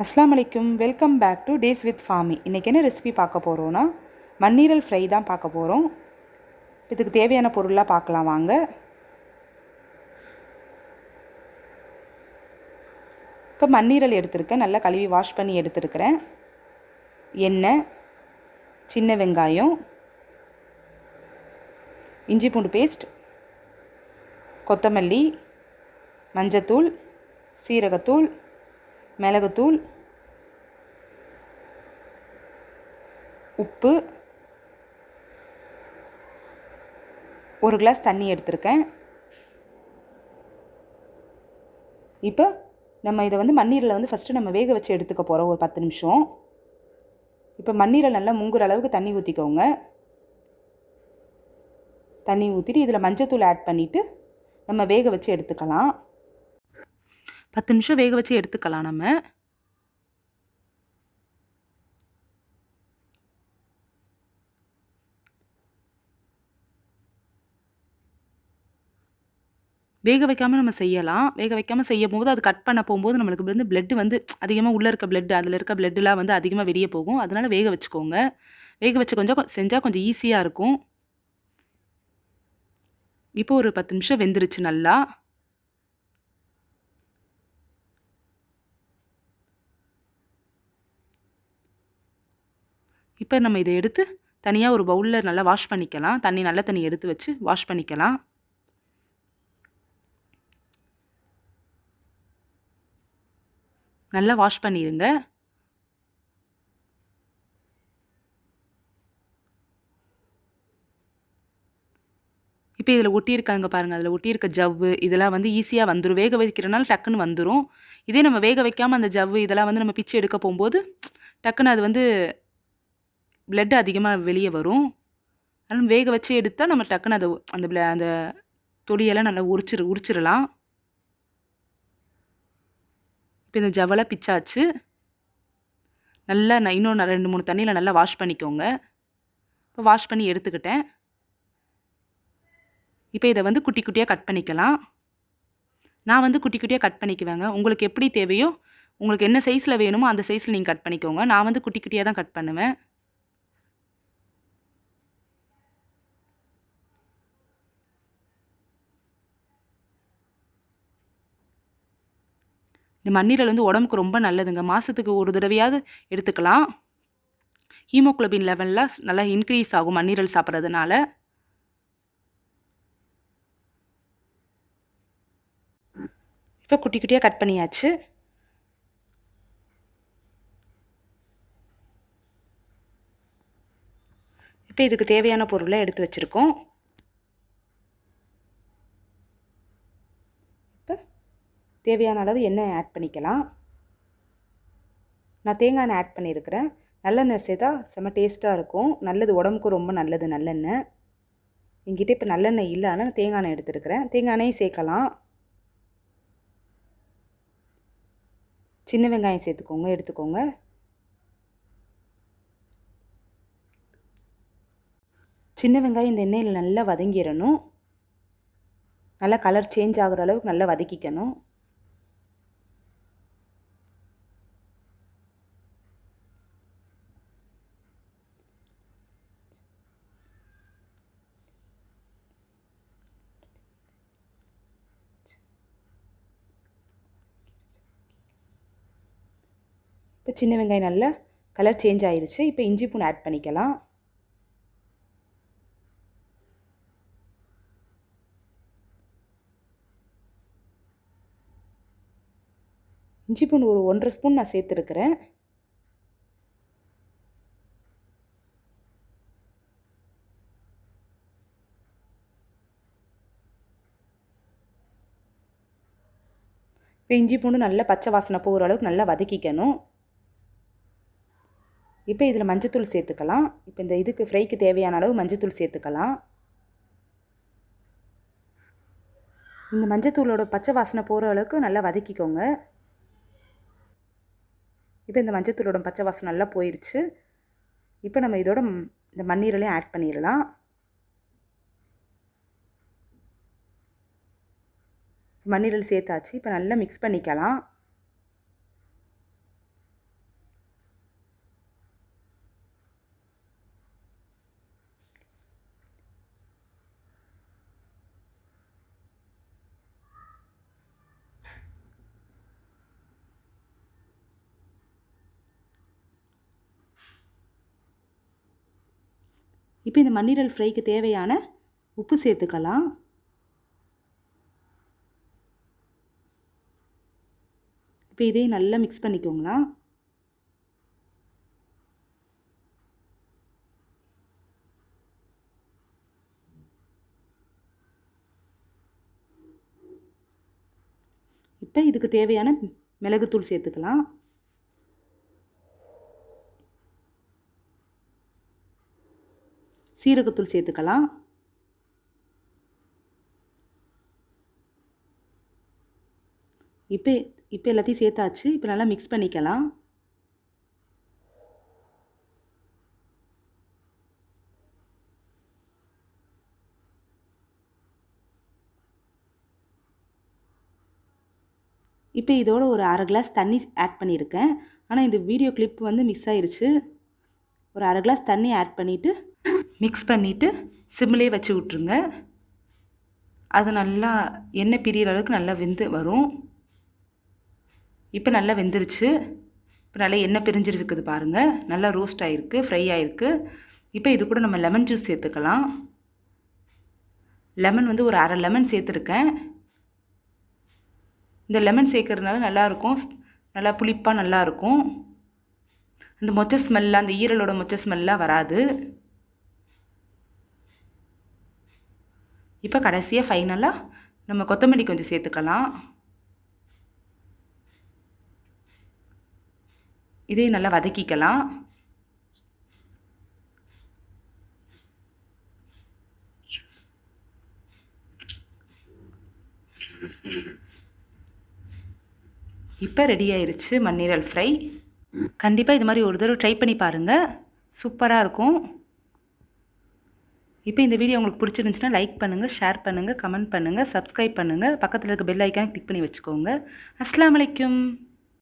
அஸ்லாம் வலைக்கும் welcome back to days with family இன்றைக்கி என்ன ரெசிபி பார்க்க போகிறோன்னா மண்ணீரல் ஃப்ரை தான் பார்க்க போகிறோம் இதுக்கு தேவையான பொருளாக பார்க்கலாம் வாங்க. இப்போ மண்ணீரல் எடுத்திருக்கேன். நல்லா கழுவி வாஷ் பண்ணி எடுத்துருக்கிறேன். எண்ணெய் சின்ன வெங்காயம் இஞ்சி பூண்டு பேஸ்ட் கொத்தமல்லி மஞ்சத்தூள் சீரகத்தூள் மிளகுத்தூள் உப்பு ஒரு கிளாஸ் தண்ணி எடுத்திருக்கேன். இப்போ நம்ம இதை வந்து மண்ணீரில் வந்து ஃபஸ்ட்டு நம்ம வேக வச்சு எடுத்துக்க போகிறோம் ஒரு பத்து நிமிஷம். இப்போ மண்ணீரல் நல்லா முங்குற அளவுக்கு தண்ணி ஊற்றிக்கோங்க தண்ணி ஊற்றிட்டு இதில் மஞ்சத்தூள் ஆட் பண்ணிவிட்டு நம்ம வேக வச்சு எடுத்துக்கலாம். பத்து நிமிஷம் வேக வச்சு எடுத்துக்கலாம் நம்ம. வேக வைக்காமல் நம்ம செய்யலாம். வேக வைக்காமல் செய்யும் போது அது கட் பண்ண போகும்போது நம்மளுக்கு வந்து பிளட்டு வந்து அதிகமாக உள்ளே இருக்க பிளட் அதில் இருக்க பிளட்டுலாம் வந்து அதிகமாக வெளியே போகும். அதனால் வேக வச்சுக்கோங்க. வேக வச்சு கொஞ்சம் செஞ்சால் கொஞ்சம் ஈஸியாக இருக்கும். இப்போ ஒரு பத்து நிமிஷம் வெந்துருச்சு நல்லா. இப்போ நம்ம இதை எடுத்து தனியாக ஒரு பவுலில் நல்லா வாஷ் பண்ணிக்கலாம். தண்ணி நல்ல தண்ணி எடுத்து வச்சு வாஷ் பண்ணிக்கலாம். நல்லா வாஷ் பண்ணிடுங்க இப்போ இதில் ஒட்டியிருக்காங்க பாருங்கள் அதில் ஒட்டியிருக்க ஜவ்வு இதெல்லாம் வந்து ஈஸியாக வந்துடும் வேக வைக்கிறனால டக்குன்னு வந்துடும் இதே நம்ம வேக வைக்காமல் அந்த ஜவ்வு இதெல்லாம் வந்து நம்ம பிச்சு எடுக்க போகும்போது டக்குன்னு அது வந்து பிளட் அதிகமாக வெளியே வரும். அதனால் வேக வச்சு எடுத்தால் நம்ம டக்குன்னு அதை அந்த பிள அந்த தொடியெல்லாம் நல்லா உரிச்சிரு உரிச்சிடலாம் இப்போ இந்த ஜவலை பிச்சாச்சு. நல்லா நான் இன்னும் ரெண்டு மூணு தண்ணியில் நல்லா வாஷ் பண்ணிக்கோங்க. இப்போ வாஷ் பண்ணி எடுத்துக்கிட்டேன். இப்போ இதை வந்து குட்டி குட்டியாக கட் பண்ணிக்கலாம். நான் வந்து குட்டி குட்டியாக கட் பண்ணிக்குவேங்க. உங்களுக்கு எப்படி தேவையோ உங்களுக்கு என்ன சைஸில் வேணுமோ அந்த சைஸில் நீங்கள் கட் பண்ணிக்கோங்க. நான் வந்து குட்டி குட்டியாக தான் கட் பண்ணுவேன். இந்த மண்ணீரல் வந்து உடம்புக்கு ரொம்ப நல்லதுங்க. மாதத்துக்கு ஒரு தடவையாவது எடுத்துக்கலாம். ஹீமோக்ளோபின் லெவலில் நல்லா இன்க்ரீஸ் ஆகும் மண்ணீரல் சாப்பிட்றதுனால. இப்போ குட்டி குட்டியாக கட் பண்ணியாச்சு. இப்போ இதுக்கு தேவையான பொருளை எடுத்து வச்சுருக்கோம். தேவையான அளவு எண்ணெய் ஆட் பண்ணிக்கலாம். நான் தேங்காய் எண்ணெய் ஆட் பண்ணியிருக்கிறேன் நல்லெண்ணெய் சேர்த்தா செம்ம டேஸ்ட்டாக இருக்கும். நல்லது உடம்புக்கு ரொம்ப நல்லது நல்லெண்ணெய். என்கிட்ட இப்போ நல்லெண்ணெய் இல்லை. அதனால் தேங்காய் எண்ணெய் எடுத்துருக்கிறேன். தேங்காய் எண்ணெயும் சேர்க்கலாம். சின்ன வெங்காயம் சேர்த்துக்கோங்க எடுத்துக்கோங்க. சின்ன வெங்காயம் இந்த எண்ணெயில் நல்லா வதங்கிடணும். நல்லா கலர் சேஞ்ச் ஆகுற அளவுக்கு நல்லா வதக்கிக்கணும். இப்போ சின்ன வெங்காயம் நல்லா கலர் சேஞ்ச் ஆயிடுச்சு இப்போ இஞ்சி பூண்டு ஆட் பண்ணிக்கலாம். இஞ்சி பூண்டு ஒரு ஒன்றரை ஸ்பூன் நான் சேர்த்துருக்குறேன். இப்போ இஞ்சி பூண்டு நல்லா பச்சை வாசனை போகிற அளவுக்கு நல்லா வதக்கிக்கணும். இப்போ இதில் மஞ்சத்தூள் சேர்த்துக்கலாம். இப்போ இந்த இதுக்கு ஃப்ரைக்கு தேவையான அளவு மஞ்சத்தூள் சேர்த்துக்கலாம். இந்த மஞ்சத்தூளோட பச்சை வாசனை போகிற அளவுக்கு நல்லா வதக்கிக்கோங்க. இப்போ இந்த மஞ்சத்தூளோட பச்சை வாசனை நல்லா போயிடுச்சு இப்போ நம்ம இதோட இந்த மண்ணீரலையும் ஆட் பண்ணிடலாம். மண்ணீரல் சேர்த்தாச்சு. இப்போ நல்லா மிக்ஸ் பண்ணிக்கலாம். இப்போ இந்த மண்ணீரல் ஃப்ரைக்கு தேவையான உப்பு சேர்த்துக்கலாம். இப்போ இதையும் நல்லா மிக்ஸ் பண்ணிக்கோங்களா. இப்போ இதுக்கு தேவையான மிளகுத்தூள் சேர்த்துக்கலாம். சீரகத்தூள் சேர்த்துக்கலாம். இப்போ இப்போ எல்லாத்தையும் சேர்த்தாச்சு. இப்போ நல்லா மிக்ஸ் பண்ணிக்கலாம். இப்போ இதோட ஒரு அரை கிளாஸ் தண்ணி ஆட் பண்ணியிருக்கேன். ஆனால் இந்த வீடியோ கிளிப் வந்து மிஸ் ஆயிடுச்சு ஒரு அரை கிளாஸ் தண்ணி ஆட் பண்ணிவிட்டு மிக்ஸ் பண்ணிவிட்டு சிம்மிலே வச்சு விட்ருங்க அது நல்லா எண்ணெய் பிரியிற அளவுக்கு நல்லா வெந்து வரும். இப்போ நல்லா வெந்துருச்சு. இப்போ நல்லா எண்ணெய் பிரிஞ்சிருக்குது பாருங்கள் நல்லா ரோஸ்ட் ஆகிருக்கு ஃப்ரை ஆகிருக்கு இப்போ இது கூட நம்ம லெமன் ஜூஸ் சேர்த்துக்கலாம். லெமன் வந்து ஒரு அரை லெமன் சேர்த்துருக்கேன். இந்த லெமன் சேர்க்கறதுனால நல்லாயிருக்கும் நல்லா புளிப்பாக நல்லாயிருக்கும் அந்த மொச்சை ஸ்மெல்லாம் அந்த ஈரலோட மொச்சை ஸ்மெல்லாம் வராது. இப்போ கடைசியாக ஃபைனலாக நம்ம கொத்தமல்லி கொஞ்சம் சேர்த்துக்கலாம். இதையும் நல்லா வதக்கிக்கலாம். இப்போ ரெடி ஆயிடுச்சு மண்ணீரல் ஃப்ரை கண்டிப்பாக இது மாதிரி ஒரு தடவை ட்ரை பண்ணி பாருங்கள் சூப்பராக இருக்கும். இப்போ இந்த வீடியோ உங்களுக்கு பிடிச்சிருந்துச்சுன்னா லைக் பண்ணுங்கள் ஷேர் பண்ணுங்கள் கமெண்ட் பண்ணுங்கள் சப்ஸ்கிரைப் பண்ணுங்கள் பக்கத்தில் இருக்க பெல் ஐக்கானை கிளிக் பண்ணி வச்சுக்கோங்க. அஸ்லாம் வலைக்கும்